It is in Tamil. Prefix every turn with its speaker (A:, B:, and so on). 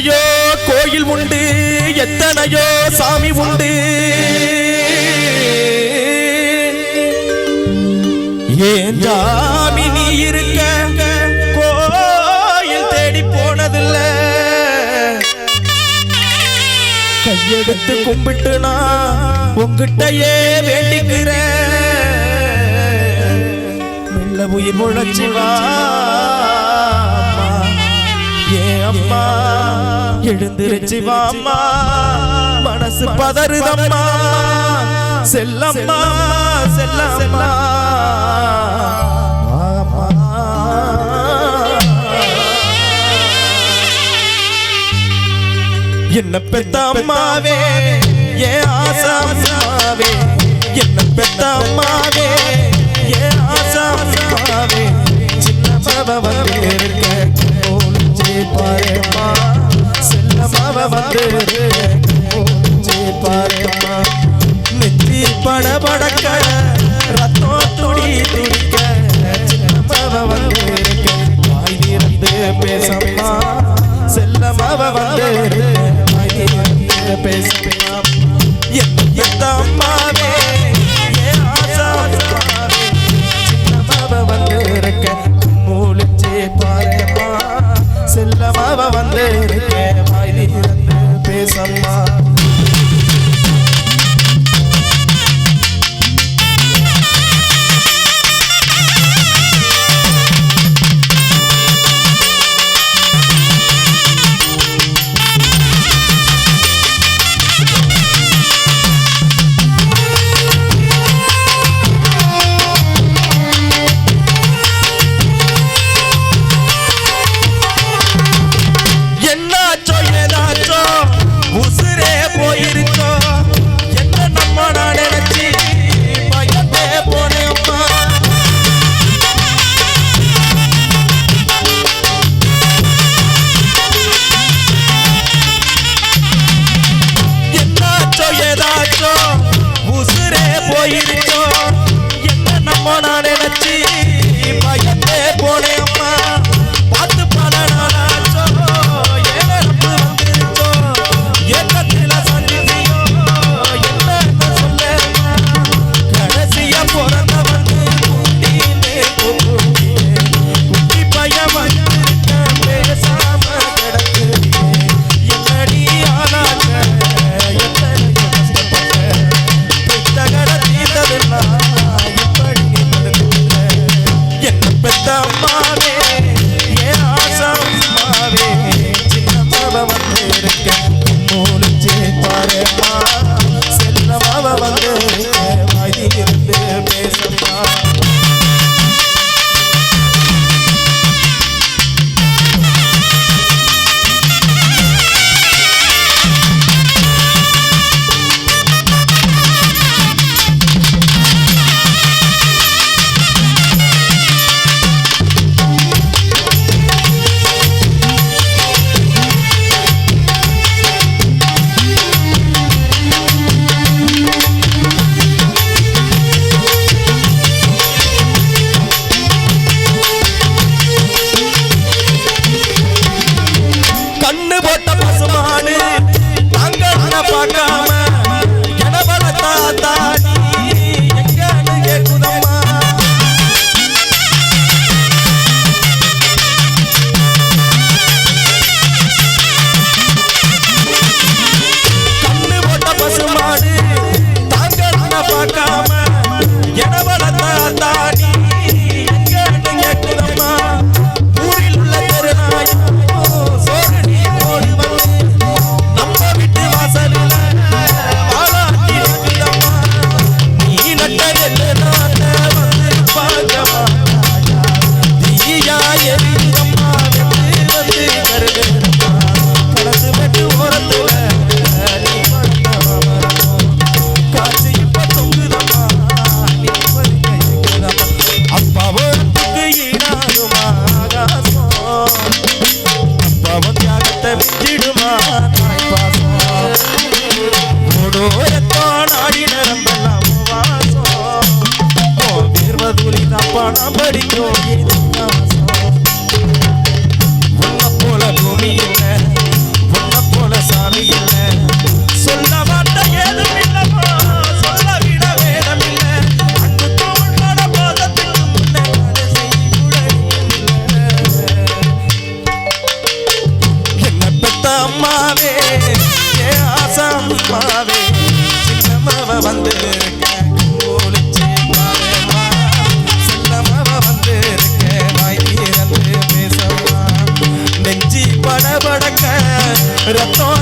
A: எத்தனையோ கோயில் உண்டு எத்தனையோ சாமி உண்டு. ஏன் சாமி நீ இருக்க கோயில் தேடி போனதில்ல? கையெடுத்து கும்பிட்டு நான் உங்ககிட்டயே வேண்டிக்கிறேன். மெல்ல உயிர் முழச்சி ஏ அம்மா? எழுந்திருச்சு வாமா மனசு பதறுதம்மா. செல்லம்மா செல்லம்மா. என்ன பெத்த அம்மாவே ஏ ஆசாமாவே என்ன பெத்த அம்மாவே ஏ ஆசாமாவே சின்ன பாபா வந்து இருக்க பாருமா மாமாவ வந்து பாருமா நெத்தி பட படக்க ரத்தம் துடி துடிக்க சின்னமாவ வந்து வாயிலிருந்து பேசம்மா செல்லமாவ வந்து வாயிலிருந்து பேசுவேன் பசுமாடு நாங்க பார்க்காம Debbie. ரத்தம்